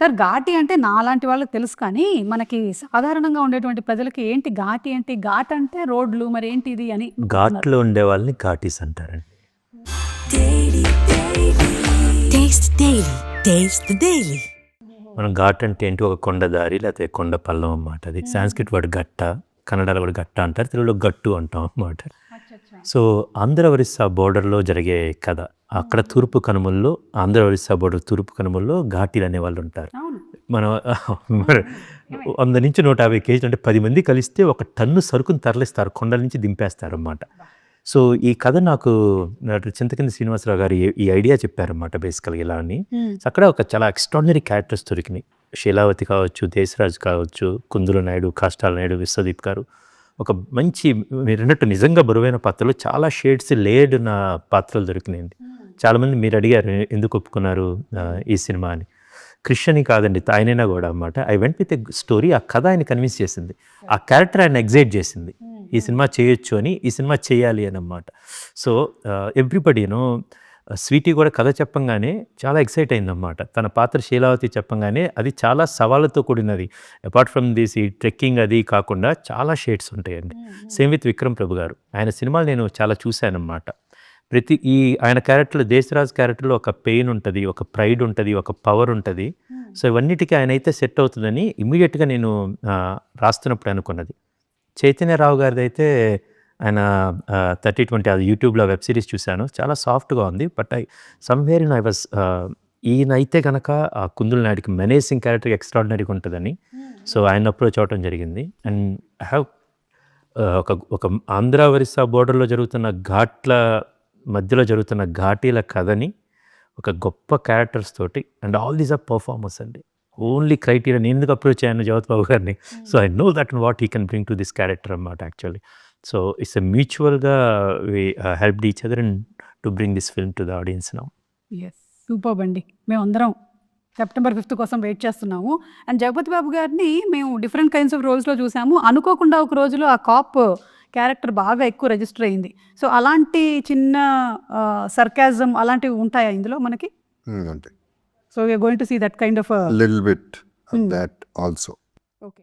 Sir Ghaati అంటే నాలాంటి వాళ్ళకి తెలుసు కానీ మనకి సాధారణంగా ఉండేటువంటి ప్రజలకి ఏంటి ఘాటి ఏంటి ఘాట్ అంటే రోడ్లు మరి ఏంటి ఇది అని ఘాట్లో ఉండే వాళ్ళని ఘాటీస్ అంటారండి. మనం ఘాట్ అంటే ఏంటి? ఒక కొండ దారి లేకపోతే కొండ పల్లం అన్నమాట. అది సాంస్క్రిట్ వర్డ్ గట్ట కన్నడలో కూడా గట్ట అంటారు తెలుగులో గట్టు అంటాం అన్నమాట. సో ఆంధ్ర ఒరిస్సా బోర్డర్లో జరిగే కథ అక్కడ తూర్పు కనుమల్లో ఆంధ్ర ఒరిస్సా బోర్డర్ తూర్పు కనుమల్లో ఘాటీలు అనే వాళ్ళు ఉంటారు. మనం వంద నుంచి నూట యాభై కేజీలు అంటే పది మంది కలిస్తే ఒక టన్ను సరుకుని తరలిస్తారు కొండల నుంచి దింపేస్తారు అన్నమాట సో ఈ కథ నాకు చింతకింది శ్రీనివాసరావు గారు ఈ- ఐడియా చెప్పారన్నమాట బేసికల్గా ఇలా అని. అక్కడ ఒక చాలా ఎక్స్ట్రాడినరీ క్యారెక్టర్స్ దొరికినాయి. శీలావతి కావచ్చు దేశరాజు కావచ్చు కుందుల నాయుడు కాష్టాల నాయుడు విశ్వదీప్ గారు ఒక మంచి మీరు అన్నట్టు నిజంగా బరువైన పాత్రలు చాలా షేడ్స్ లేడ్ నా పాత్రలు దొరికినాయండి చాలామంది మీరు అడిగారు ఎందుకు ఒప్పుకున్నారు ఈ సినిమా అని. క్రిస్టియని కాదండి ఆయనైనా కూడా అన్నమాట. I went with a story ఆ కథ ఆయన కన్విన్స్ చేసింది. ఆ క్యారెక్టర్ ఆయన ఎగ్జైట్ చేసింది. ఈ సినిమా చేయొచ్చు అని ఈ సినిమా చేయాలి అని అన్నమాట. సో ఎవ్రీబడీను స్వీటీ కూడా కథ చెప్పంగానే చాలా ఎక్సైట్ అయిందన్నమాట. తన పాత్ర శీలావతి చెప్పంగానే అది చాలా సవాళ్ళతో కూడినది. అపార్ట్ ఫ్రమ్ దిస్ ఈ ట్రెక్కింగ్ అది కాకుండా చాలా షేడ్స్ ఉంటాయండి. సేమ్ విత్ విక్రమ్ ప్రభు గారు. ఆయన సినిమాలు నేను చాలా చూశానన్నమాట. ప్రతి ఈ ఆయన క్యారెక్టర్లో దేశరాజ్ క్యారెక్టర్లో ఒక పెయిన్ ఉంటుంది ఒక ప్రైడ్ ఉంటుంది ఒక పవర్ ఉంటుంది. సో ఇవన్నిటికీ ఆయన అయితే సెట్ అవుతుందని ఇమీడియట్గా నేను రాస్తున్నప్పుడు అనుకున్నది. చైతన్యరావు గారిది అయితే ఆయన థర్టీ ట్వంటీ అది యూట్యూబ్లో వెబ్ సిరీస్ చూశాను. చాలా సాఫ్ట్గా ఉంది. But I somewhere in I was ఈయన అయితే కనుక ఆ కుందుల నాయుడికి మెనేసింగ్ క్యారెక్టర్ ఎక్స్ట్రాడినరీగా ఉంటుందని. సో ఆయన అప్రోచ్ అవడం జరిగింది. అండ్ ఐ హ్యావ్ ఒక ఒక ఆంధ్ర ఒరిస్సా బోర్డర్లో జరుగుతున్న ఘాట్ల మధ్యలో జరుగుతున్న ఘాటీల కథని ఒక గొప్ప క్యారెక్టర్స్ తోటి and all these are performers అండి. ఓన్లీ క్రైటీరియా నేను ఎందుకు అప్రోచ్ అయ్యాను జగత్ బాబు గారిని? So I know that what he can bring to this character అన్నమాట actually so it's a మ్యూచువల్గా we help each other and to bring this film to the audience now yes super అండి. మేమందరం September fifth కోసం wait చేస్తున్నాము. And Jagapathi Babu గారిని మేము different kinds of రోల్స్లో చూసాము. అనుకోకుండా ఒక రోజులో ఆ కాప్ క్యారెక్టర్ బాగా ఎక్కువ రిజిస్టర్ అయింది. సో అలాంటి చిన్న సర్కాజం అలాంటివి ఉంటాయా ఇందులో మనకి? So we are going to see that kind of little bit. That also okay